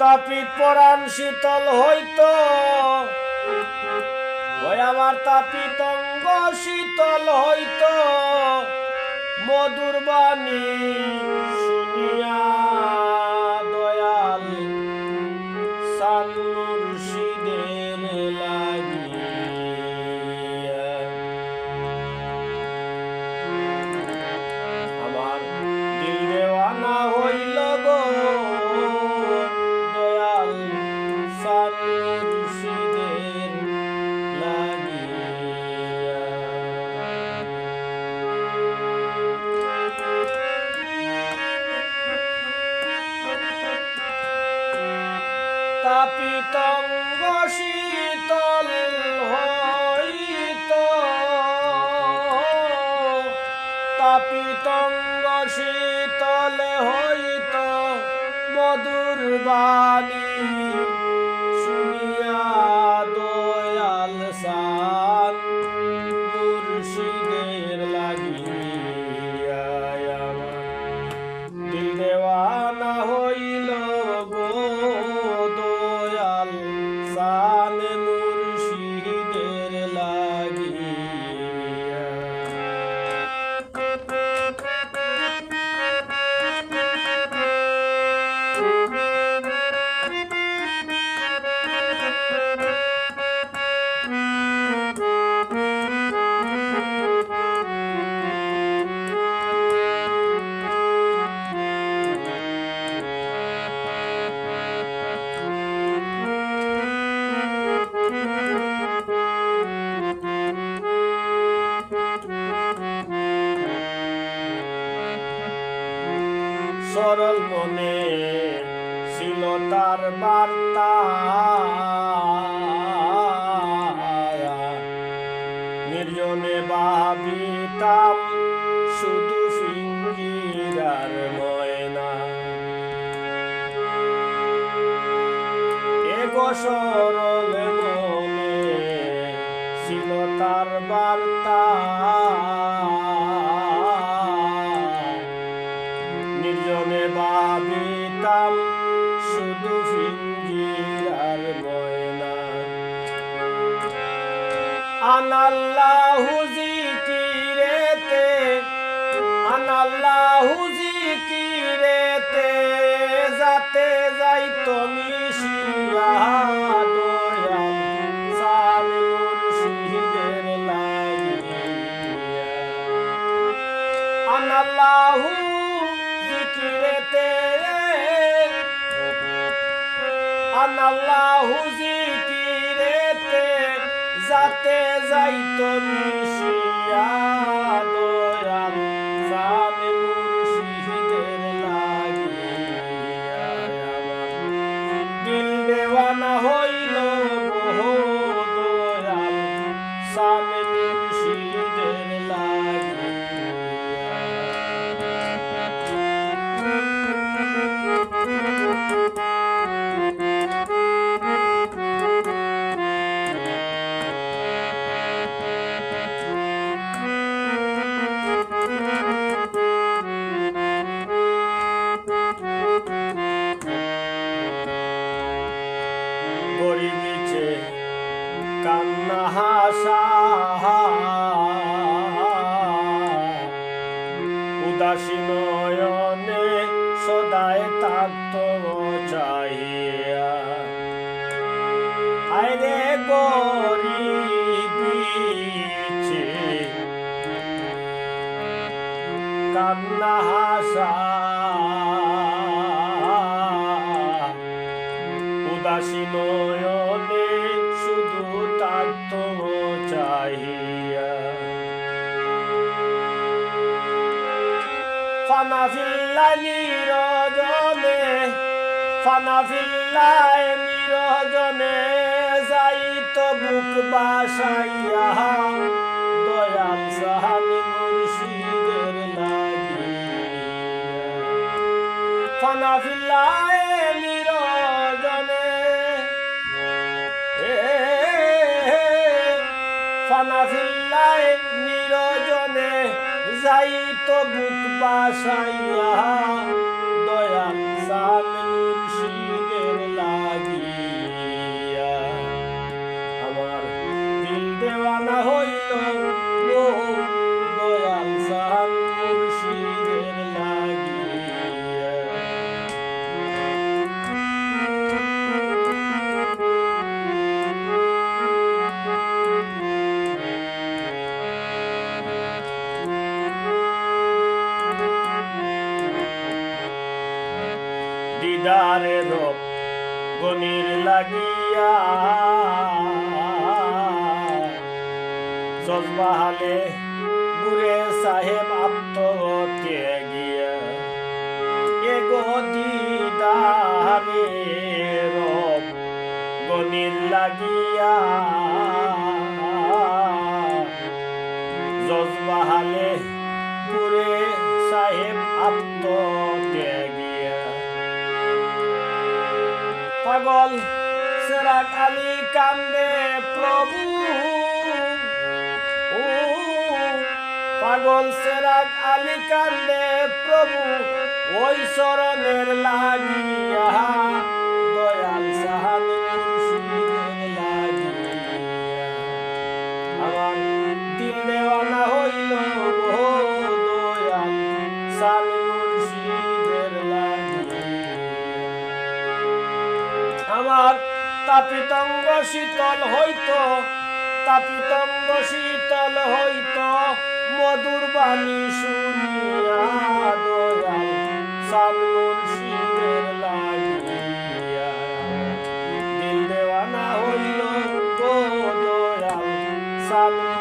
তাপিত পরাণ শীতল হইত। ওই আমার তাপিত অঙ্গ শীতল হইত। মধুর বাণী শুনিয়া তাপিতঙ্গ শীতল হইত তাপিতঙ্গ শীতল হইত মধুর বাণী। সরল মনে ছিল তার বার্তা। নির্জনে ভাবিতাম শুধু ফিঙ্গিরার ময়না। এগো সরল মনে ছিল তার বার্তা। আনাল্লাহু জিকিরেতে আনাল্লাহু জিকিরেতে যাতে মুর্শিদের লাগিয়া আনাল্লাহু জিকিরেতে আনাল্লাহু যাইতো মিশিয়া কান্না হাসা উদাসী নয়নে সদায় তাক্ত চাহিয়া আরে গরিবিছে কান্না হাসা। উদাসী নয়নে শুধু তাত্ত ফানা ফিল্লা নিরজনে ফানা ফিল্লায় নিরজনে, যাই তো বুক বাসাইয়া দয়াল সাহানি মুর্শিদের লাগিয়া ফানা ফানা ফিল্লায় নিরজনে যাই তো বুক বাসাইয়া দিদারে গনির লাগিয়া। সজবাহালে গুরে সাহেব আত্মহত্যে গিয়া। এগো দিদারে গনির লাগিয়া। জজবাহালে গুরে সাহেব আত্মহত্যে পাগল সেরা কালি কান্দে প্রভু। পাগল সেরা কালি কান্দে প্রভু, ওই শরণের লাগিয়া দয়াল সাহান আমার দিল দেওয়ানা হইল তাপিতঙ্গ শীতল হইত তাপিতঙ্গ শীতল হইত। মধুর বাণী শুনিয়া দয়াল সামনুর শিবের লাগিয়া। দিল হইল দয়াল সামনুর